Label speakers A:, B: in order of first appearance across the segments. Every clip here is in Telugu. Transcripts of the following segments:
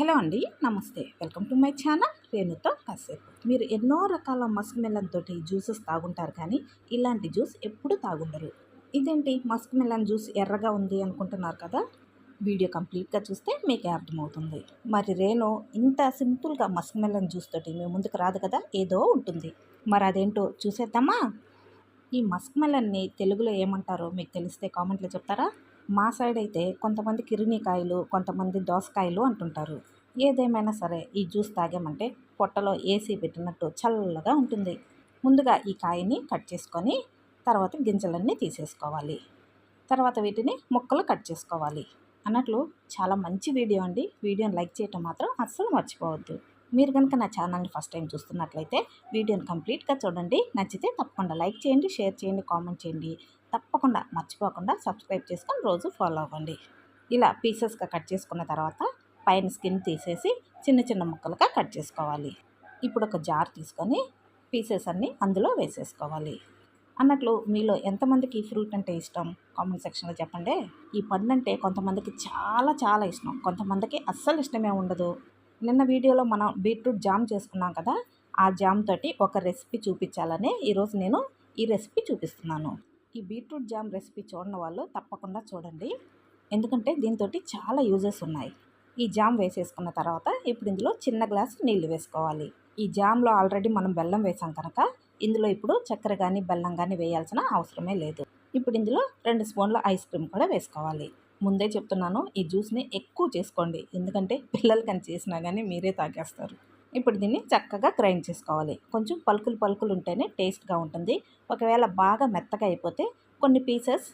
A: హలో అండి నమస్తే. వెల్కమ్ టు మై ఛానల్ రేణుతో కాసేపు. మీరు ఎన్నో రకాల మస్క్ మెలన్ తోటి జ్యూసెస్ తాగుంటారు కానీ ఇలాంటి జ్యూస్ ఎప్పుడు తాగుండరు. ఇదేంటి? మస్క్ మెలన్ జ్యూస్ ఎర్రగా ఉంది అనుకుంటున్నారు కదా? వీడియో కంప్లీట్గా చూస్తే మీకే అర్థమవుతుంది. మరి రేణు ఇంత సింపుల్గా మస్క్ మెలన్ జ్యూస్ తోటి మేము ముందుకు రాదు కదా? ఏదో ఉంటుంది. మరి అదేంటో చూసేద్దామా? ఈ మస్క్ మెలన్ని తెలుగులో ఏమంటారో మీకు తెలిస్తే కామెంట్లో చెప్తారా? మా సైడ్ అయితే కొంతమంది కిరినీకాయలు కొంతమంది దోసకాయలు అంటుంటారు. ఏదేమైనా సరే ఈ జ్యూస్ తాగామంటే పొట్టలో ఏసీ పెట్టినట్టు చల్లగా ఉంటుంది. ముందుగా ఈ కాయని కట్ చేసుకొని తర్వాత గింజలన్నీ తీసేసుకోవాలి. తర్వాత వీటిని ముక్కలు కట్ చేసుకోవాలి. అన్నట్లు చాలా మంచి వీడియో అండి. వీడియోని లైక్ చేయటం మాత్రం అస్సలు మర్చిపోవద్దు. మీరు కనుక నా ఛానల్ని ఫస్ట్ టైం చూస్తున్నట్లయితే వీడియోని కంప్లీట్గా చూడండి. నచ్చితే తప్పకుండా లైక్ చేయండి షేర్ చేయండి కామెంట్ చేయండి. తప్పకుండా మర్చిపోకుండా సబ్స్క్రైబ్ చేసుకొని రోజు ఫాలో అవ్వండి. ఇలా పీసెస్గా కట్ చేసుకున్న తర్వాత పైన స్కిన్ తీసేసి చిన్న చిన్న ముక్కలుగా కట్ చేసుకోవాలి. ఇప్పుడు ఒక జార్ తీసుకొని పీసెస్ అన్నీ అందులో వేసేసుకోవాలి. అన్నట్లు మీలో ఎంతమందికి ఈ ఫ్రూట్ అంటే ఇష్టం? కామెంట్ సెక్షన్లో చెప్పండి. ఈ పండు అంటే కొంతమందికి చాలా చాలా ఇష్టం. కొంతమందికి అస్సలు ఇష్టమే ఉండదు. నిన్న వీడియోలో మనం బీట్రూట్ జామ్ చేసుకున్నాం కదా ఆ జామ్ తోటి ఒక రెసిపీ చూపించాలని ఈరోజు నేను ఈ రెసిపీ చూపిస్తున్నాను. ఈ బీట్రూట్ జామ్ రెసిపీ చూడని వాళ్ళు తప్పకుండా చూడండి. ఎందుకంటే దీంతో చాలా యూజెస్ ఉన్నాయి. ఈ జామ్ వేసేసుకున్న తర్వాత ఇప్పుడు ఇందులో చిన్న గ్లాస్ నీళ్ళు వేసుకోవాలి. ఈ జామ్లో ఆల్రెడీ మనం బెల్లం వేసాం కనుక ఇందులో ఇప్పుడు చక్కెర కానీ బెల్లం కానీ వేయాల్సిన అవసరమే లేదు. ఇప్పుడు ఇందులో రెండు స్పూన్ల ఐస్ క్రీమ్ కూడా వేసుకోవాలి. ముందే చెప్తున్నాను ఈ జ్యూస్ని ఎక్కువ చేసుకోండి. ఎందుకంటే పిల్లలకని చేసినా కానీ మీరే తాగేస్తారు. ఇప్పుడు దీన్ని చక్కగా గ్రైండ్ చేసుకోవాలి. కొంచెం పలుకులు పలుకులు ఉంటేనే టేస్ట్గా ఉంటుంది. ఒకవేళ బాగా మెత్తగా అయిపోతే కొన్ని పీసెస్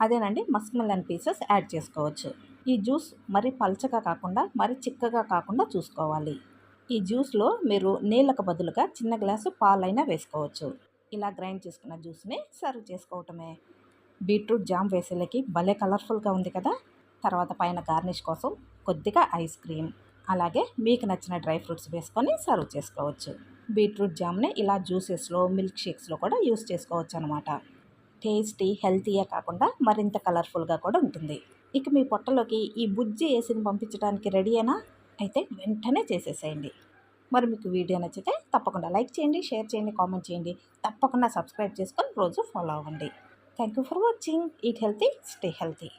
A: అదేనండి మస్క్ పీసెస్ యాడ్ చేసుకోవచ్చు. ఈ జ్యూస్ మరి పల్చగా కాకుండా మరి చిక్కగా కాకుండా చూసుకోవాలి. ఈ జ్యూస్లో మీరు నీళ్ళకు బదులుగా చిన్న గ్లాసు పాలైనా వేసుకోవచ్చు. ఇలా గ్రైండ్ చేసుకున్న జ్యూస్ని సర్వ్ చేసుకోవటమే. బీట్రూట్ జామ్ వేసేలకి భలే కలర్ఫుల్గా ఉంది కదా! తర్వాత పైన గార్నిష్ కోసం కొద్దిగా ఐస్ క్రీమ్. అలాగే మీకు నచ్చిన డ్రై ఫ్రూట్స్ వేసుకొని సర్వ్ చేసుకోవచ్చు. బీట్రూట్ జామ్ని ఇలా జ్యూసెస్లో మిల్క్ షేక్స్లో కూడా యూస్ చేసుకోవచ్చు అనమాట టేస్టీ హెల్తీయే కాకుండా మరింత కలర్ఫుల్గా కూడా ఉంటుంది. ఇక మీ పొట్టలోకి ఈ బుజ్జి వేసిని పంపించడానికి రెడీ అయినా అయితే వెంటనే చేసేసేయండి. మరి మీకు వీడియో నచ్చితే తప్పకుండా లైక్ చేయండి షేర్ చేయండి కామెంట్ చేయండి. తప్పకుండా సబ్స్క్రైబ్ చేసుకొని రోజు ఫాలో అవ్వండి. Thank you for watching. Eat healthy, stay healthy.